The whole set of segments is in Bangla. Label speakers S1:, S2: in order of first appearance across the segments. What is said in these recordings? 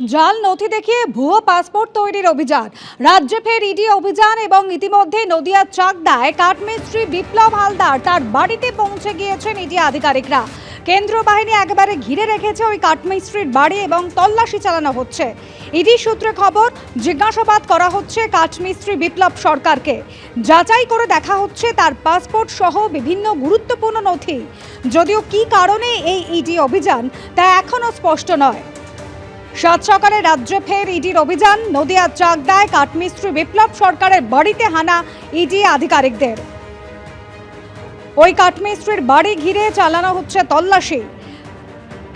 S1: জাল নথি দেখিয়ে ভুয়ো পাসপোর্ট তৈরির অভিযান। রাজ্যে ফের ইডি অভিযান এবং ইতিমধ্যে নদিয়ার চাকদায় কাঠমিস্ত্রি বিপ্লব হালদার তার বাড়িতে পৌঁছে গিয়েছেন ইডি আধিকারিকরা। কেন্দ্র বাহিনী একেবারে ঘিরে রেখেছে ওই কাঠমিস্ত্রির বাড়ি এবং তল্লাশি চালানো হচ্ছে। ইডি সূত্রে খবর, জিজ্ঞাসাবাদ করা হচ্ছে কাঠমিস্ত্রি বিপ্লব সরকারকে। যাচাই করে দেখা হচ্ছে তার পাসপোর্ট সহ বিভিন্ন গুরুত্বপূর্ণ নথি। যদিও কী কারণে এই ইডি অভিযান তা এখনও স্পষ্ট নয়। সাত সকালে রাজ্যে ফের ইডির অভিযান। নদিয়ার চাকদায় কাঠমিস্ত্রি বিপ্লব সরকারের বাড়িতে হানা ইডি আধিকারিকদের। ওই কাঠমিস্ত্রির বাড়ি ঘিরে চালানো হচ্ছে তল্লাশি।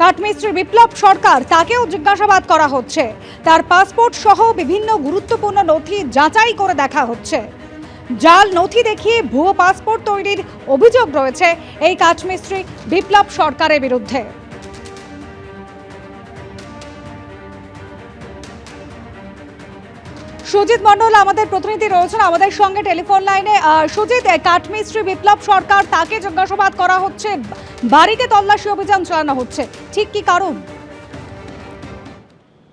S1: কাঠমিস্ত্রি বিপ্লব সরকার তাকেও জিজ্ঞাসাবাদ করা হচ্ছে। তার পাসপোর্ট সহ বিভিন্ন গুরুত্বপূর্ণ নথি যাচাই করে দেখা হচ্ছে। জাল নথি দেখিয়ে ভুয়ো পাসপোর্ট তৈরির অভিযোগ রয়েছে এই কাঠমিস্ত্রি বিপ্লব সরকারের বিরুদ্ধে। সুজিত মণ্ডল, আমাদের প্রতিনিধি রয়েছেন আমাদের সঙ্গে টেলিফোন লাইনে। সুজিত কাঠমিস্ত্রি বিপ্লব সরকার, তাকে জিজ্ঞাসাবাদ করা হচ্ছে, বাড়িতে তল্লাশি অভিযান চালানো হচ্ছে। ঠিক কি কারণ?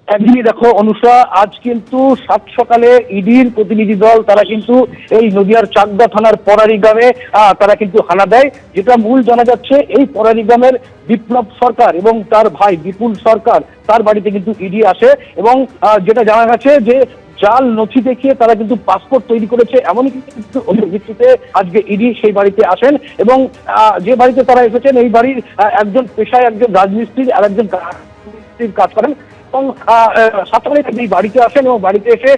S2: একদিনই দেখো, অনুষা, আজ কিন্তু সাত সকালে ইডির প্রতিনিধি দল, তারা কিন্তু এই নদিয়ার চাকদা থানার পরারি গ্রামে তারা কিন্তু হানা দেয়। যেটা মূল জানা যাচ্ছে, এই পরারি গ্রামের বিপ্লব সরকার এবং তার ভাই বিপুল সরকার, তার বাড়িতে কিন্তু ইডি আসে এবং যেটা জানা গেছে যে জাল নথি দেখিয়ে তারা কিন্তু পাসপোর্ট তৈরি করেছে এমনই কিন্তু ভিত্তিতে আজকে ইডি সেই বাড়িতে আসেন এবং যে বাড়িতে তারা এসেছেন, এই বাড়ির একজন পেশায় একজন রাজমিস্ত্রির আর একজন কাজ করেন। এবং সাতকালে এই বাড়িতে আসেন এবং বাড়িতে এসে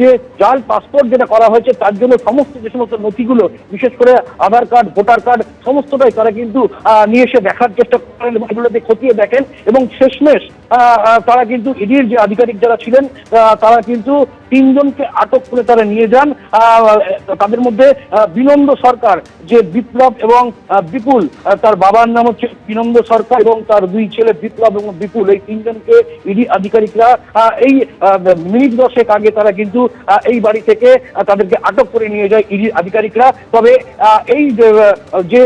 S2: যে জাল, পাসপোর্ট যেটা করা হয়েছে, তার জন্য সমস্ত যে সমস্ত নথিগুলো, বিশেষ করে আধার কার্ড, ভোটার কার্ড, সমস্তটাই তারা কিন্তু নিয়ে এসে দেখার চেষ্টা করেন এবং এগুলোতে খতিয়ে দেখেন এবং শেষমেশ তারা কিন্তু ইডির যে আধিকারিক যারা ছিলেন তারা কিন্তু তিনজনকে আটক করে তারা নিয়ে যান। তাদের মধ্যে বিনন্দ সরকার, যে বিপ্লব এবং বিপুল তার বাবার নাম হচ্ছে বিনন্দ সরকার এবং তার দুই ছেলে বিপ্লব এবং বিপুল, এই তিনজনকে ইডি আধিকারিকরা এই মিনিট দশেক আগে তারা কিন্তু এই বাড়ি থেকে তাদেরকে আটক করে নিয়ে যায় ইডি আধিকারিকরা। তবে এই যে,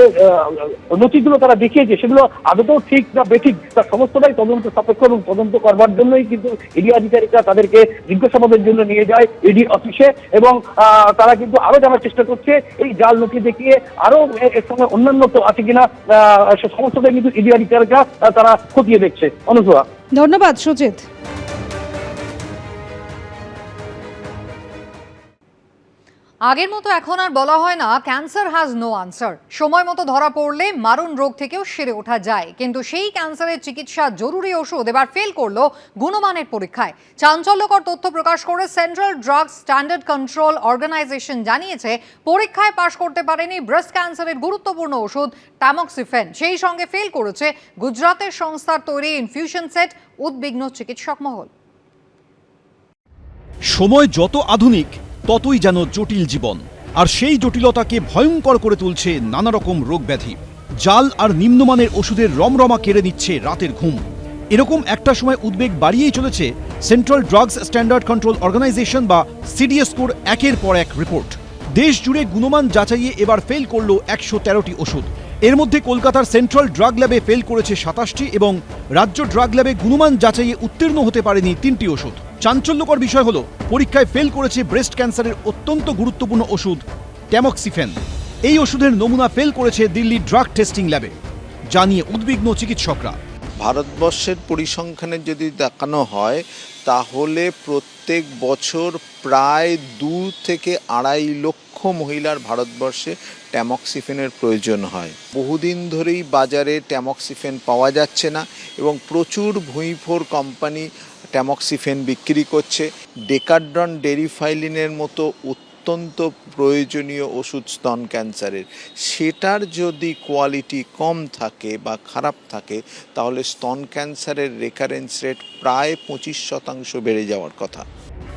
S2: নথিগুলো তারা দেখিয়েছে সেগুলো আদতেও ঠিক না বেঠিক তার সমস্তটাই তদন্ত সাপেক্ষ এবং তদন্ত করবার জন্যই কিন্তু ইডি আধিকারিকরা তাদেরকে জিজ্ঞাসাবাদের জন্য নিয়ে যায় ইডি অফিসে এবং তারা কিন্তু আরও জানার চেষ্টা করছে এই জাল নথি দেখিয়ে আরও এর সঙ্গে অন্যান্য তো আছে কিনা সমস্তটাই কিন্তু ইডি আধিকারিকরা তারা খতিয়ে দেখছে। অনুসভা
S1: ধন্যবাদ সুজিত।
S3: আগের মতো এখন আর বলা হয় না ক্যান্সার হ্যাজ নো আনসার সময় মতো ধরা পড়লে মারণ রোগ থেকেও সেরে ওঠা যায়। কিন্তু সেই ক্যান্সারের চিকিৎসা জরুরি ওষুধ এবার ফেল করল গুণমানের পরীক্ষায়। চাঞ্চল্যকর তথ্য প্রকাশ করে central drug standard control organisation জানিয়েছে, পরীক্ষায় পাশ করতে পারেনি ব্রেস্ট ক্যান্সারের গুরুত্বপূর্ণ ওষুধ ট্যামক্সিফেন সেই সঙ্গে ফেল করেছে গুজরাতের সংস্থার তৈরি ইনফিউশন সেট উদ্বিগ্ন চিকিৎসক মহল।
S4: সময় যত আধুনিক ততই যেন জটিল জীবন। আর সেই জটিলতাকে ভয়ঙ্কর করে তুলছে নানা রকম রোগ ব্যাধি জাল আর নিম্নমানের ওষুধের রমরমা কেড়ে নিচ্ছে রাতের ঘুম। এরকম একটা সময় উদ্বেগ বাড়িয়েই চলেছে central drugs standard control organisation বা সিডিএসকোর একের পর এক রিপোর্ট। দেশ জুড়ে গুণমান যাচাইয়ে এবার ফেল করল একশো তেরোটি ওষুধ। এর মধ্যে কলকাতার সেন্ট্রাল ড্রাগ ল্যাবে ফেল করেছে সাতাশটি এবং রাজ্য ড্রাগ ল্যাবে গুণমান যাচাইয়ে উত্তীর্ণ হতে পারেনি তিনটি ওষুধ। চাঞ্চল্যকর বিষয় হলো, পরীক্ষায় ফেল করেছে ব্রেস্ট ক্যান্সারের অত্যন্ত গুরুত্বপূর্ণ ওষুধ ট্যামক্সিফেন। এই ওষুধের নমুনা ফেল করেছে দিল্লি ড্রাগ টেস্টিং ল্যাবে, জানিয়ে উদ্বিগ্ন চিকিৎসকরা।
S5: ভারতবর্ষের পরিসংখ্যানে যদি দেখানো হয়, তাহলে প্রত্যেক বছর প্রায় দু থেকে আড়াই লক্ষ মহিলার ভারতবর্ষে ট্যামক্সিফেনের প্রয়োজন হয়। বহুদিন ধরেই বাজারে ট্যামক্সিফেন পাওয়া যাচ্ছে না এবং প্রচুর ভুঁইফোর কোম্পানি ট্যামক্সিফেন বিক্রি করছে। ডেকাড্রন ডেরিফাইলিনের মতো অত্যন্ত প্রয়োজনীয় ওষুধ স্তন ক্যান্সারের। সেটার যদি কোয়ালিটি কম থাকে বা খারাপ থাকে, তাহলে স্তন ক্যান্সারের রেকারেন্স রেট প্রায় পঁচিশ শতাংশ বেড়ে যাওয়ার কথা।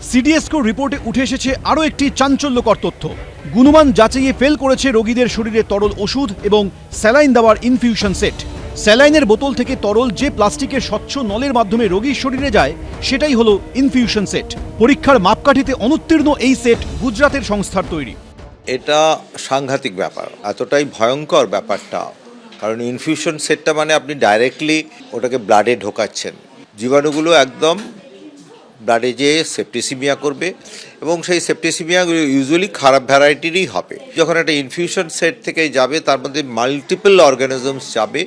S4: সিডিএসকো রিপোর্টে উঠে এসেছে আরও একটি চাঞ্চল্যকর তথ্য। গুণমান যাচাইয়ে ফেল করেছে রোগীদের শরীরে তরল ওষুধ এবং স্যালাইন দেওয়ার ইনফিউশন সেট স্যালাইনের বোতল থেকে তরল যে প্লাস্টিকের স্বচ্ছ নলের মাধ্যমে রোগীর শরীরে যায়, সেটাই হলো ইনফিউশন সেট পরীক্ষার মাপকাঠিতে অনুত্তীর্ণ এই সেট গুজরাতের সংস্থার তৈরি।
S6: এটা সাংঘাতিক ব্যাপার, এতটাই ভয়ঙ্কর ব্যাপারটা, কারণ ইনফিউশন সেটটা মানে আপনি ডাইরেক্টলি ওটাকে ব্লাডে ঢোকাচ্ছেন। জীবাণুগুলো একদম ব্লাডে যেয়ে সেপ্টিসিমিয়া করবে এবং সেই সেপ্টিসিমিয়া ইউজুয়ালি খারাপ ভ্যারাইটিরই হবে। যখন একটা ইনফিউশন সেট থেকে যাবে, তার মধ্যে মাল্টিপল অর্গানিজমস যাবে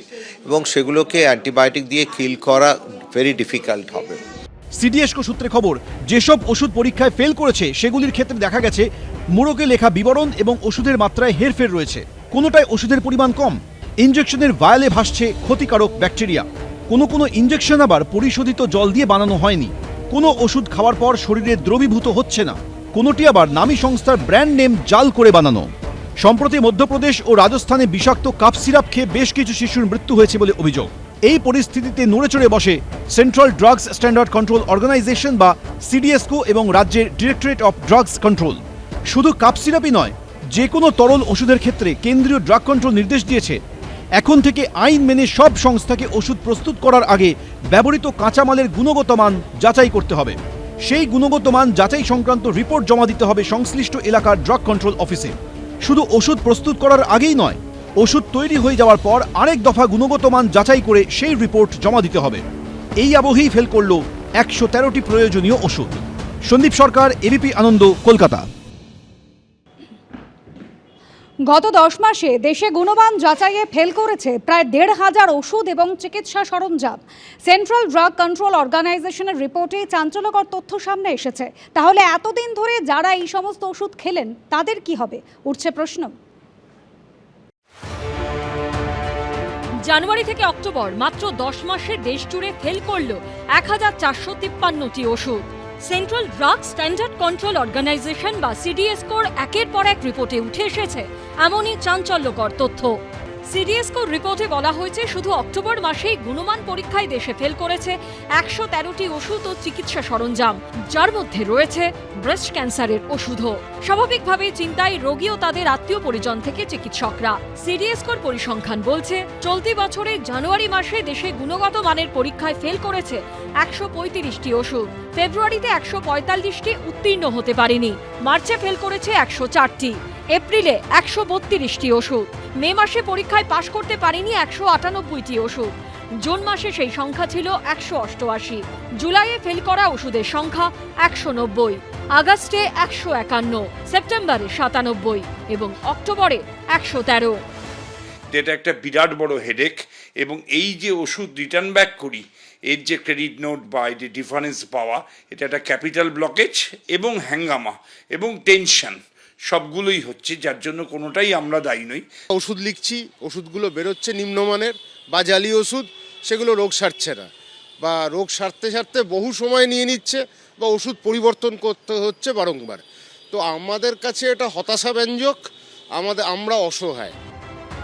S6: এবং সেগুলোকে অ্যান্টিবায়োটিক দিয়ে কিল করা ভেরি ডিফিকাল্ট হবে।
S4: সিডিএসকো সূত্রে খবর, যেসব ওষুধ পরীক্ষায় ফেল করেছে, সেগুলির ক্ষেত্রে দেখা গেছে মোড়কে লেখা বিবরণ এবং ওষুধের মাত্রায় হেরফের রয়েছে। কোনোটায় ওষুধের পরিমাণ কম ইঞ্জেকশনের ভায়ালে ভাসছে ক্ষতিকারক ব্যাকটেরিয়া কোনো কোনো ইঞ্জেকশন আবার পরিশোধিত জল দিয়ে বানানো হয়নি। কোনো ওষুধ খাওয়ার পর শরীরে দ্রবীভূত হচ্ছে না। কোনোটি আবার নামী সংস্থার ব্র্যান্ড নেম জাল করে বানানো। সম্প্রতি মধ্যপ্রদেশ ও রাজস্থানে বিষাক্ত কাপ সিরাপ খেয়ে বেশ কিছু শিশুর মৃত্যু হয়েছে বলে অভিযোগ। এই পরিস্থিতিতে নড়েচড়ে বসে central drugs standard control organisation বা সিডিএসকো এবং রাজ্যের ডিরেক্টরেট অফ ড্রাগস কন্ট্রোল শুধু কাপ সিরাপই নয়, যে কোনো তরল ওষুধের ক্ষেত্রে কেন্দ্রীয় ড্রাগ কন্ট্রোল নির্দেশ দিয়েছে এখন থেকে আইন মেনে সব সংস্থাকে ওষুধ প্রস্তুত করার আগে ব্যবহৃত কাঁচামালের গুণগত মান যাচাই করতে হবে। সেই গুণগত মান যাচাই সংক্রান্ত রিপোর্ট জমা দিতে হবে সংশ্লিষ্ট এলাকার ড্রাগ কন্ট্রোল অফিসে। শুধু ওষুধ প্রস্তুত করার আগেই নয়, ওষুধ তৈরি হয়ে যাওয়ার পর আরেক দফা গুণগত মান যাচাই করে সেই রিপোর্ট জমা দিতে হবে। এই আবহেই ফেল করল একশো তেরোটি প্রয়োজনীয় ওষুধ। সন্দীপ সরকার, এবিপি আনন্দ, কলকাতা।
S1: গত দশ মাসে দেশে গুণমান যাচাইয়ে ফেল করেছে প্রায় দেড় হাজার ওষুধ এবং চিকিৎসা সরঞ্জাম। সেন্ট্রাল ড্রাগ কন্ট্রোল অর্গানাইজেশনের রিপোর্টে চাঞ্চল্যকর তথ্য সামনে এসেছে। তাহলে এতদিন ধরে যারা এই সমস্ত ওষুধ খেলেন, তাদের কি হবে? উঠছে প্রশ্ন।
S7: জানুয়ারি থেকে অক্টোবর, মাত্র দশ মাসে দেশ জুড়ে ফেল করল এক হাজার চারশো তিপ্পান্নটি ওষুধ। Central drug standard control organisation বা সিডিএসকোর একের পর এক রিপোর্টে উঠে এসেছে। এমনই চাঞ্চল্যকর তথ্য। সিডিএসকোর রিপোর্টে বলা হয়েছে, শুধু অক্টোবর মাসেই গুণমান পরীক্ষায় দেশে ফেল করেছে একশো তেরোটি ওষুধ ও চিকিৎসা সরঞ্জাম, যার মধ্যে রয়েছে ব্রেস্ট ক্যান্সারের ওষুধও। স্বাভাবিকভাবেই চিন্তায় রোগী ও তাদের আত্মীয় পরিজন থেকে চিকিৎসকরা। সিডিএসকোর পরিসংখ্যান বলছে, চলতি বছরে জানুয়ারি মাসে দেশে গুণগত মানের পরীক্ষায় ফেল করেছে একশো পঁয়ত্রিশটি ওষুধ। ফেব্রুয়ারিতে একশো পঁয়তাল্লিশটি উত্তীর্ণ হতে পারেনি। মার্চে ফেল করেছে একশো চারটি। এপ্রিলে একশো বত্রিশটি ওষুধ। মে মাসে পরীক্ষায় পাশ করতে পারেনি একশো আটানব্বইটি ওষুধ। জুন মাসে সেই সংখ্যা ছিল একশো অষ্টআশি। জুলাইয়ে ফেল করা ওষুধের সংখ্যা একশো নব্বই। আগস্টে একশো একান্ন। সেপ্টেম্বরে সাতানব্বই। এবং অক্টোবরে একশো তেরো।
S8: এটা একটা বিরাট বড় হেডেক এবং এই যে ওষুধ রিটার্ন ব্যাক করি, এর যে ক্রেডিট নোট বা এর যে ডিফারেন্স পাওয়া, এটা একটা ক্যাপিটাল ব্লকেজ এবং হ্যাঙ্গামা এবং টেনশন সবগুলোই হচ্ছে, যার জন্য কোনোটাই আমরা দায়ী নই।
S9: ওষুধ লিখছি, ওষুধগুলো বেরোচ্ছে নিম্নমানের, বা জালি ওষুধ, সেগুলো রোগ সারছে না। বা রোগ সারতে সারতে বহু সময় নিয়ে নিচ্ছে, বা ওষুধ পরিবর্তন করতে হচ্ছে বারংবার। তো আমাদের কাছে এটা হতাশাব্যঞ্জক, আমাদের, আমরা অসহায়।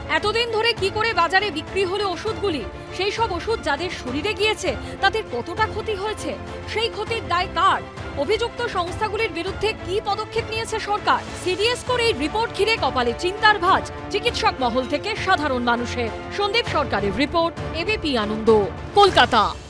S7: এতদিন ধরে কি করে বাজারে বিক্রি হলে ওষুধগুলি? সেই সব ওষুধ যাদের শরীরে গিয়েছে, তাদের কতটা ক্ষতি হয়েছে? সেই ক্ষতির দায় কার? অভিযুক্ত সংস্থাগুলির বিরুদ্ধে কি পদক্ষেপ নিয়েছে সরকার? সিডিএস করে এই রিপোর্ট ঘিরে কপালে চিন্তার ভাজ। চিকিৎসক মহল থেকে সাধারণ মানুষের। সন্দীপ সরকারের রিপোর্ট, এবিপি আনন্দ, কলকাতা।